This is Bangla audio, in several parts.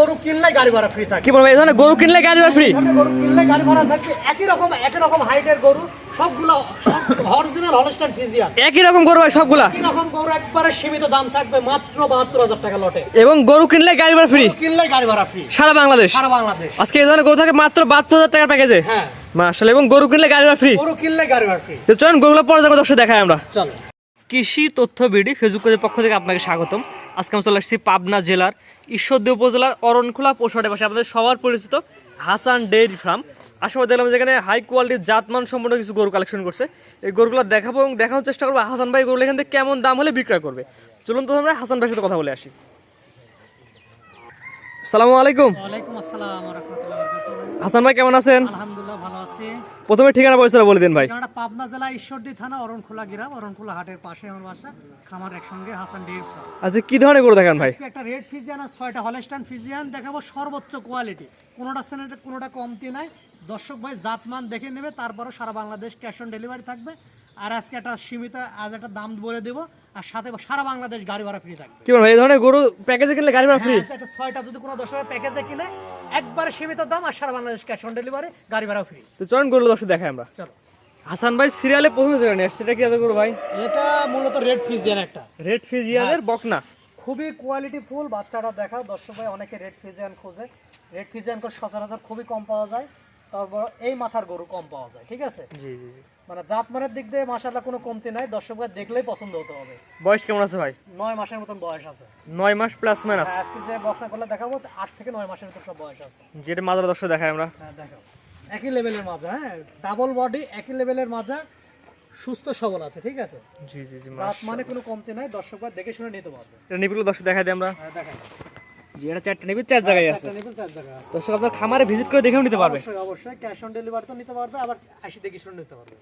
গরু কিনলে গাড়ি ভাড়া ফ্রি থাকে। কি বলব এই ধরনের গরু কিনলে গাড়ি ফ্রি গরু কিনলে গাড়ি ভাড়া থাকবে একই রকম একই রকম হাইটের গরু সবগুলো অরিজিনাল হলস্টাইন একই রকম গরু ভাই সবগুলা? একই রকম গরু একবারে সীমিত দাম থাকবে মাত্র বাহাত্তর হাজার টাকা লটে। এবং গরু কিনলে গাড়ি ভাড়া ফ্রি কিনলে গাড়ি ভাড়া ফ্রি সারা বাংলাদেশ? সারা বাংলাদেশ। আজকে এই ধরনের গরু থাকে মাত্র বাহাত্তর হাজার টাকার প্যাকেজে হ্যাঁ। মার্শাল এবং গরু কিনলে গাড়ি ভাড়া ফ্রি গরু কিনলে গাড়ি ভাড়া ফ্রি তো চলুন গরুগুলো পরে যাব দর্শক দেখাই আমরা। চলো। কৃষি তথ্য বিডি ফেসবুক পেজের পক্ষ থেকে আপনাকে স্বাগতম। আজকে আমি চলে আসছি পাবনা জেলার ঈশ্বরদী উপজেলার অরণখোলা পোষাটের পাশে আমাদের সবার পরিচিত হাসান ডেইরি ফার্ম। আশাবাদ দেখলাম যেখানে হাই কোয়ালিটির জাতমান সম্পন্ন কিছু গরু কালেকশন করছে। এই গরুগুলো দেখাবো এবং দেখানোর চেষ্টা করব। হাসান ভাই, গরুগুলো এখান থেকে কেমন দাম হলে বিক্রয় করবে? চলুন তো আমরা হাসান ভাইয়ের সাথে কথা বলে আসি। সালামু আলাইকুম। হাসান ভাই কেমন আছেন? আলহামদুলিল্লাহ ভালো আছি। প্রথমে ঠিকানা পরিচয় বলে দিন ভাই। পাবনা জেলা ঈশ্বরদী থানা অরণখোলা গ্রাম অরণখোলা হাটের পাশে আমার বাসা খামার একসঙ্গে হাসান ডেইরি আচ্ছা কি ধরনের গরু দেখান ভাই? একটা রেড ফিজিয়ান আর ছয়টা হলস্টাইন ফিজিয়ান দেখাবো সর্বোচ্চ কোয়ালিটি। কোনোটা সেনেটে কোনোটা কমতি নাই। দর্শক ভাই জাতমান দেখে নেবে তারপরে সারা বাংলাদেশ ক্যাশ অন ডেলিভারি থাকবে। আর আজকে একটা সীমিত আজ একটা দাম বলে দেবো আর সাথে সারা বাংলাদেশ গাড়ি ভাড়া ফ্রি থাকবে। কি এই ধরনের গরু প্যাকেজে কিনলে গাড়ি ভাড়া ফ্রি হ্যাঁ, একটা ছয়টা যদি কোনো দশ টাকা প্যাকেজে কিনে একবারে সীমিত দাম আর সারা বাংলাদেশ ক্যাশ অন ডেলিভারি গাড়ি ভাড়া ফ্রি তো চলুন গরু দর্শক দেখাই আমরা। চলো। হাসান ভাই সিরিয়ালে প্রথমে যেটা নিয়ে এটা কি আছে গরু ভাই? এটা মূলত রেড ফিজিয়ান একটা। রেড ফিজিয়ানের বকনা। খুবই কোয়ালিটি ফুল বাচ্চাটা দেখাও দর্শক ভাই অনেকে রেড ফিজিয়ান খোঁজে। রেড ফিজিয়ান সচরাচর খুবই কম পাওয়া যায়। তারপর এই মাথার গরু কম পাওয়া যায় ঠিক আছে? জি জি জি। মানে জাতমানের দিক দিয়ে মাসাল্লাহ কোনো কমতি নাই দর্শক দেখলেই পছন্দ হতে হবে। বয়স কেমন আছে ভাই? নয় মাসের মতন বয়স আছে। নয় মাস প্লাস মাইনাস হ্যাঁ, আজকে যে বকনা করলে দেখাবো আট থেকে নয় মাসের ভিতর সব বয়স আছে। যেটা মাজার দর্শক দেখাই আমরা। হ্যাঁ দেখাও একই লেভেলের মাজা হ্যাঁ ডাবল বডি একই লেভেলের মাজা সুস্থ সবল আছে ঠিক আছে? জি জি জি জাত মানে কোনো কমতি নাই দর্শক ভাই দেখে শুনে নিতে পারবে। এটা নিপিগুলো দর্শক দেখাই দিই আমরা। হ্যাঁ দেখাও জি এটা চারটে চার জায়গায় আছে। চার জায়গায় আছে। দর্শক আপনার খামারে ভিজিট করে দেখেও নিতে পারবে। অবশ্যই অবশ্যই ক্যাশ অন ডেলিভারি তো নিতে পারবে আবার আসি দেখে শুনে নিতে পারবে।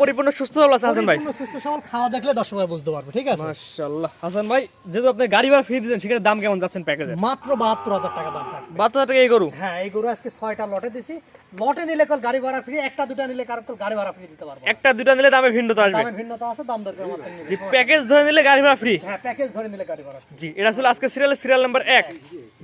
পরিপূর্ণ সুস্থ সবল আছে হাসান ভাই। সুস্থ সবল খাওয়া দেখলে দর্শক ভাই বুঝতে পারবে ঠিক আছে? মাশাআল্লাহ। হাসান ভাই যেহেতু আপনি গাড়ি ভাড়া ফ্রি দিচ্ছেন সেখানে দাম কেমন যাচ্ছেন প্যাকেজে মাত্র বাহাত্তর হাজার টাকা দাম থাকবে। বাহাত্তর হাজার টাকা এই গরু? হ্যাঁ এই গরু আজকে লটে দিছি। লটে নিলে কল গাড়ি ভাড়া ফ্রি একটা দুটা নিলে কারও কল গাড়ি ভাড়া ফ্রি দিতে পারব একটা দুটা নিলে দামে ভিন্নতা আসবে। দামের ভিন্নতা আছে দাম দরকার মতো জি প্যাকেজ ধরে নিলে গাড়ি ভাড়া ফ্রি হ্যাঁ প্যাকেজ ধরে নিলে গাড়ি ভাড়া জি এটা ছিল আজকে সিরিয়ালের সিরিয়াল নাম্বার এক।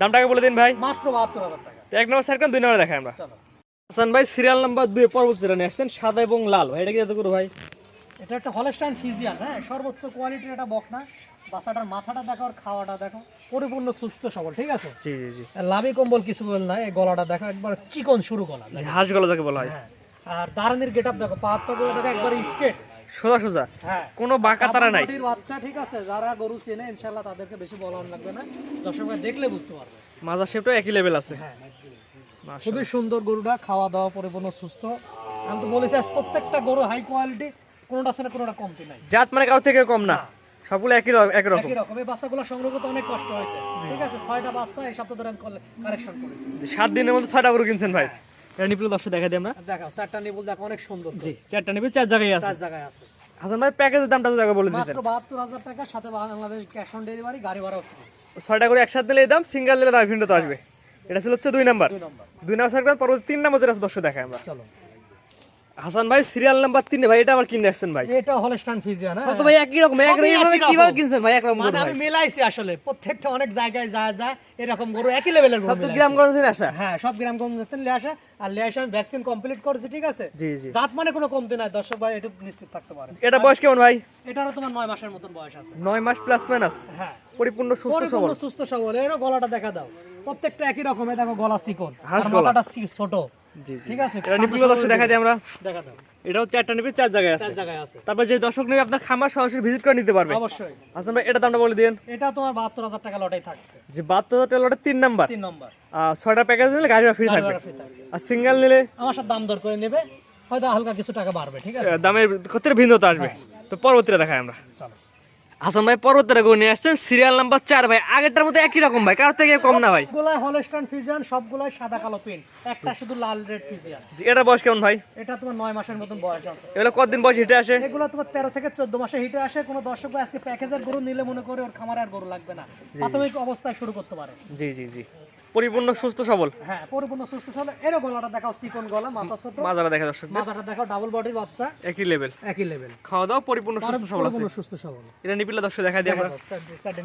দামটাকে বলে দিন ভাই। মাত্র বাহাত্তর হাজার টাকা। তো এক নম্বর সাইড দুই নম্বর দেখাই আমরা। চলো। হাসান ভাই সিরিয়াল নাম্বার দুই পরবর্তী নিয়ে আসছেন সাদা এবং লাল। ভাই এটা কি করো ভাই? এটা একটা হলস্টাইন ফিজিয়ান হ্যাঁ? সর্বোচ্চ কোয়ালিটির একটা বকনা। বাচ্চাটার মাথাটা দেখো আর খাওয়াটা দেখো। পরিপূর্ণ সুস্থ সবল ঠিক আছে? জি জি জি। লাভি কম্বল কিছু বল নাই এই গলাটা দেখো একবার চিকন শুরু গলা হাঁস গলা যাকে বলা হয়। হ্যাঁ। আর দাঁড়ানির গেট আপ দেখো পা হাত দেখো একবার স্ট্রেট সোজা সোজা। হ্যাঁ। কোনো বাঁকা তারা নাই। বাচ্চা ঠিক আছে? যারা গরু চেনে ইনশাল্লাহ তাদেরকে বেশি বলার লাগবে না। দর্শক ভাই দেখলে বুঝতে পারবে। মাজার শেপটা একই লেভেল আছে। হ্যাঁ। খুবই সুন্দর গরুটা খাওয়া দাওয়া পরিপূর্ণ সুস্থ। আমি তো বলেছি প্রত্যেকটা গরু হাই কোয়ালিটি কোনোটা আছে না কোনোটা কমতি নাই। জাত মানে কারোর থেকে কম না। সবগুলো একই রকম। একই রকম। এই বাচ্চাগুলো সংগ্রহ করতে অনেক কষ্ট হয়েছে। ঠিক আছে ছয়টা বাচ্চা এই সপ্তাহ ধরে আমি কালেকশন করেছি। সাত দিনের মধ্যে ছয়টা গরু কিনছেন ভাই। এটা নিপুল দর্শক দেখা দিই আমরা। দেখো চারটা নিবুল দেখো অনেক সুন্দর জি চারটা নিবি চার জায়গায় আছে। চার জায়গায় আছে। হাসান ভাই প্যাকেজের দামটা তো জায়গা বলে দিতেন। মাত্র বাহাত্তর হাজার টাকা সাথে বাংলাদেশ ক্যাশ অন ডেলিভারি গাড়ি ভাড়া ছয়টা করে একসাথে দিলে দাম সিঙ্গেল দিলে দাম ভিন্ন তো আসবে। এটা ছিল হচ্ছে দুই নাম্বার। দুই নম্বর। দুই নাম্বার সার্কেল পরবর্তী তিন নাম্বার যেটা দর্শক দেখায় আমরা। চলো। হাসান ভাই সিরিয়াল নাম্বার তিনে ভাই এটা আবার কিনে আসছেন ভাই। এটা হলস্টাইন ফিজিয়ান হ্যাঁ তো ভাই একই রকম এক রকম। কীভাবে কিনছেন ভাই? একরকম মানে আমি মিলাইছি আসলে প্রত্যেকটা অনেক জায়গায় যায় যায় এরকম গরু একই লেভেলের গরু সব গ্রামগঞ্জ থেকে আসা? হ্যাঁ সব গ্রামগঞ্জ থেকে নিয়ে আসা। আর নিয়ে আসা ভ্যাকসিন কমপ্লিট করেছে ঠিক আছে? জি জি। জাত মানে কোনো কমতি নাই দর্শক ভাই একটু নিশ্চিত থাকতে পারে এটা বয়স কেমন ভাই? এটারও তোমার নয় মাসের মতন বয়স আছে। নয় মাস প্লাস মাইনাস হ্যাঁ। পরিপূর্ণ সুস্থ সবল? পরিপূর্ণ সুস্থ সবল। এরও গলাটা দেখা দাও। প্রত্যেকটা একই রকমের দেখো গলা চিকন। আর মাথাটা ছোট। ঠিক আছে এটা নিপুল দর্শক দেখা দিই আমরা। দেখা দাও। এটাও চারটা নিবি চার জায়গায় আছে। জায়গায় আছে। তারপর যে দর্শক নেবে আপনার খামার সরাসরি ভিজিট করে নিতে পারবে। অবশ্যই। হাসান ভাই এটা দামটা বলে দিন এটা তোমার বাহাত্তর হাজার টাকা লটাই থাকবে যে বাহাত্তর হাজার টাকা লটের তিন নাম্বার। তিন নম্বর। আর ছয়টা প্যাকেজ নিলে গাড়ি ফ্রি থাকবে। আর সিঙ্গেল নিলে? আমার সাথে দাম দর করে নেবে হয়তো হালকা কিছু টাকা বাড়বে ঠিক আছে? দামের ক্ষেত্রে ভিন্নতা আসবে। তো পরবর্তীটা দেখায় আমরা। চলো। হাসান ভাই পর্বতের গরু নিয়ে আসছেন। সিরিয়াল নাম্বার চার ভাই। আগেরটার মধ্যে একই রকম ভাই। কারোর থেকে কম না ভাই। সবগুলাই হলস্টাইন ফিজিয়ান সবগুলাই সাদা কালো পিন একটা শুধু লাল রেড ফিজিয়ান এটা বয়স কেমন ভাই? এটা তোমার নয় মাসের মতন বয়স আছে। এগুলো কতদিন বয়স হিটে আসে? এগুলো তোমার তেরো থেকে চোদ্দ মাসে হিটে আসে। কোনো দর্শক ভাই আজকে প্যাকেজের গরু নিলে মনে করে ওর খামার আর গরু লাগবে না। প্রাথমিক অবস্থায় শুরু করতে পারে। জি জি জি। পরিপূর্ণ সুস্থ সবল? হ্যাঁ পরিপূর্ণ সুস্থ সবল। এরও গলাটা দেখাও চিকন গলা মাথা ছোট। মাজারা দেখা দর্শক মাথাটা দেখাও ডাবল বডির বাচ্চা। একই লেভেল একই লেভেল খাওয়া দাওয়া পরিপূর্ণ সুস্থ সবল আছে। পরিপূর্ণ সুস্থ সবল। এটা নিপিলে দর্শক দেখা দিই আমরা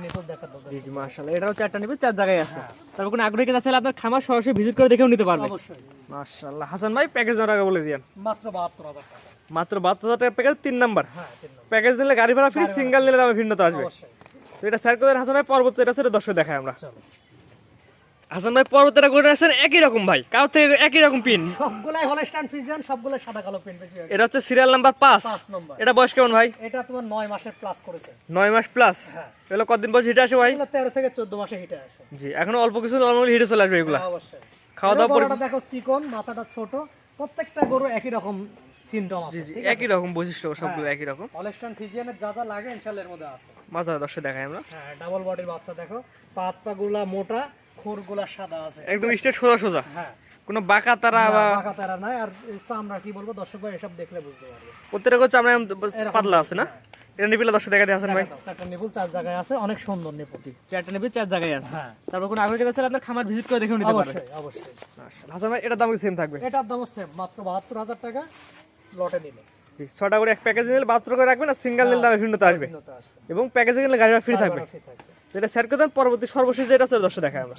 নিপল দেখা দাও জি জি মাশাআল্লাহ এটাও চারটা নিবে চার জায়গায় আছে। তারপর কোনো আগ্রহী কেনা চাইলে আপনার খামার সরাসরি ভিজিট করে দেখেও নিতে পারবে। অবশ্যই। মাশাআল্লাহ হাসান ভাই প্যাকেজ বলে দিয়েন। মাত্র টাকা। মাত্র টাকা প্যাকেজ তিন নাম্বার। হ্যাঁ তিন নম্বর। প্যাকেজ নিলে গাড়ি ভাড়া ফ্রি সিঙ্গেল নিলে দামে ভিন্নতা আসবে। অবশ্যই। তো এটা স্যার করে হাসান ভাই পর্বত এটা সেটা দর্শক দেখায় আমরা। চলো। হাসান ভাই করে আসেন একই রকম ভাই। কারোর থেকে একই রকম পিন। সবগুলাই হলস্টাইন ফ্রিজিয়ান সবগুলাই সাদা কালো পেন বেশি এটা হচ্ছে সিরিয়াল নাম্বার পাঁচ। পাঁচ নম্বর এটা বয়স কেমন ভাই? এটা তোমার নয় মাসের প্লাস করেছে। নয় মাস প্লাস হ্যাঁ। এগুলো কতদিন বয়স হিটে আসে ভাই? এগুলো তেরো থেকে চোদ্দ মাসে হিটে আসে। জি এখনও অল্প কিছু নর্মালি হিটে চলে আসবে এগুলা। হ্যাঁ, অবশ্যই। খাওয়া দাওয়া গলাটা দেখো চিকন মাথাটা ছোট। প্রত্যেকটা গরু একই রকম সিমটম আছে জি একই রকম বৈশিষ্ট্য সবগুলো একই রকম। হলস্টাইন ফ্রিজিয়ানের যা যা লাগে ইনশাআল্লাহ এর মধ্যে আছে। মাঝে দর্শক দেখাই আমরা। হ্যাঁ ডাবল বডির বাচ্চা দেখো। পা গুলা মোটা খোরগুলা সাদা আছে। একদম স্ট্রেট সোজা সোজা। হ্যাঁ। কোনো বাঁকা তারা বা বাঁকা তারা নাই আর আমরা কি বলব দর্শক ভাই এসব দেখলে বুঝতে পারবে। প্রত্যেকটা আমরা পাতলা আছে না? এটা নিপিলে দর্শক দেখা দিয়ে হাসান ভাই চারটা নিপুল চার জায়গায় আছে অনেক সুন্দর নিপুল। চারটা নিপি চার জায়গায় আছে। হ্যাঁ। তারপর কোনো আগ্রহী কেনা আপনার খামার ভিজিট করে দেখেও নিতে পারবে অবশ্যই। অবশ্যই হাসান ভাই এটার দাম সেম থাকবে। এটার দাম সেম মাত্র বাহাত্তর হাজার টাকা লটে দিলে জি ছটা করে এক প্যাকেজ নিলে বাহাত্তর করে রাখবেন আর সিঙ্গেল নিলে দামে ভিন্নতা আসবে। এবং প্যাকেজে গাড়ি ফ্রি থাকবে। ফ্রি থাকবে। সেট করে দেন পরবর্তী সর্বশেষ যেটা আছে দর্শক দেখায় আমরা।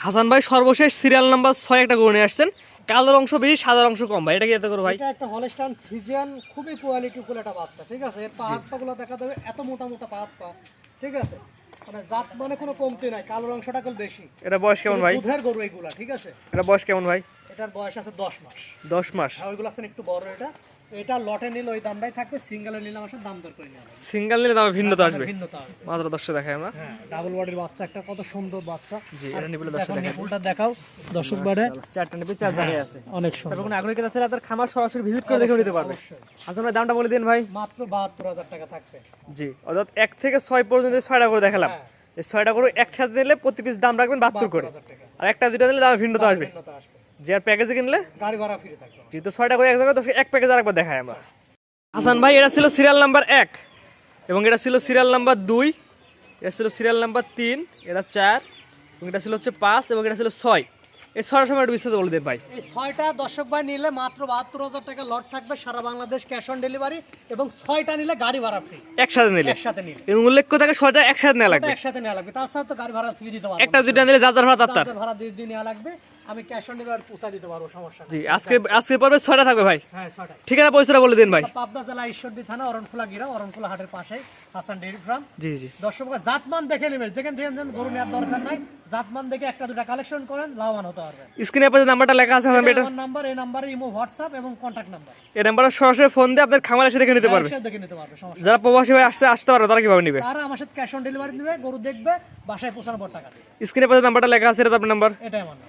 হাসান ভাই সর্বশেষ সিরিয়াল নাম্বার ছয় একটা গরু নিয়ে আসছেন। কালোর অংশ বেশি সাদার অংশ কম ভাই এটা কি এত করো ভাই? এটা একটা হলস্টাইন ফিজিয়ান খুবই কোয়ালিটি ফুল একটা বাচ্চা ঠিক আছে? এর পা হাত পা দেখা যাবে এত মোটা মোটা পা হাত পা ঠিক আছে? মানে জাত মানে কোনো কমতি নাই কালোর অংশটা কল বেশি। এটা বয়স কেমন ভাই? দুধের গরু এইগুলা ঠিক আছে? এটা বয়স কেমন ভাই? এটার বয়স আছে দশ মাস। দশ মাস। আর ওইগুলো আছেন একটু বড় এটা। এটা লটে নিলে ওই দামটাই থাকবে সিঙ্গেলে নিলে আমার দাম দর করে নেওয়া সিঙ্গেল নিলে দামে ভিন্নতা আসবে? ভিন্নতা আসবে। মাত্র দর্শক দেখায় আমরা। হ্যাঁ ডাবল বডির বাচ্চা একটা কত সুন্দর বাচ্চা। জি এটা নিপিলে দর্শক দেখায়। নিপুলটা দেখাও দর্শক বাড়ে। চারটা চার জায়গায় আছে। অনেক সুন্দর। কোনো আগ্রহী কেনা চাইলে আপনার খামার সরাসরি ভিজিট করে দেখেও নিতে পারবে। ভাই দামটা বলে দিন ভাই। মাত্র বাহাত্তর হাজার টাকা থাকবে। জি অর্থাৎ এক থেকে ছয় পর্যন্ত এই ছয়টা করে দেখালাম হ্যাঁ। এই ছয়টা করে একসাথে নিলে প্রতি পিস দাম রাখবেন বাহাত্তর করে। আর একটা দুটা দিলে দামে ভিন্নতা আসবে। ভিন্নতা আসবে। যে আর প্যাকেজে কিনলে? গাড়ি ভাড়া ফ্রি থাকবে। জি তো ছয়টা করে এক জায়গায় এক প্যাকেজ আরেকবার দেখায় আমরা। হাসান ভাই এটা ছিল সিরিয়াল নাম্বার এক এবং এটা ছিল সিরিয়াল নাম্বার দুই এটা ছিল সিরিয়াল নাম্বার তিন এটা চার এবং এটা ছিল হচ্ছে পাঁচ এবং এটা ছিল ছয়। এই ছয়টার সময় একটু বিস্তারিত বলে দেন ভাই। এই ছয়টা দর্শক ভাই নিলে মাত্র বাহাত্তর হাজার টাকা লট থাকবে সারা বাংলাদেশ ক্যাশ অন ডেলিভারি এবং ছয়টা নিলে গাড়ি ভাড়া ফ্রি। একসাথে নিলে। একসাথে নিলে। এবং উল্লেখ্য থাকে ছয়টা একসাথে নেওয়া লাগবে। একসাথে নেওয়া লাগবে। তার সাথে তো গাড়ি ভাড়া ফ্রি দিতে পারব একটা দুটা নিলে যার যার ভাড়া তার ভাড়া দিয়ে নেওয়া লাগবে। আমি ক্যাশ অন ডেলিভারি পৌঁছা দিতে পারব সমস্যা জি আজকে আজকে পর্বে ছয়টা থাকবে ভাই? হ্যাঁ ছয়টা ঠিকানা পয়সাটা বলে দিন ভাই। পাবনা জেলা ঈশ্বরদী থানা অরণখোলা অরণখোলা হাটের পাশে হাসান ফার্ম। জি জি। দর্শক জাতমান দেখে নেবেন। যেখানে যেখানে যেখানে গরু নেওয়ার দরকার নাই। জাতমান দেখে একটা দুটা কালেকশন করেন লাভবান হতে পারবেন। স্ক্রিনে আপনার যে নাম্বারটা লেখা আছে এটা আমার নাম্বার এই নাম্বারে ইমো হোয়াটসঅ্যাপ এবং কন্ট্যাক্ট নাম্বার এই নাম্বারে সরাসরি ফোন দিয়ে আপনার খামার এসে দেখে নিতে পারবে। দেখে নিতে পারবে সমস্যা যারা প্রবাসী ভাই আসতে আসতে পারবে তারা কীভাবে নিবে? তারা আমার সাথে ক্যাশ অন ডেলিভারি দিবে গরু দেখবে বাসায় পৌঁছানোর পর টাকা স্ক্রিনে আপনার যে নাম্বারটা লেখা আছে এটা আপনার নাম্বার এটাই আমার নাম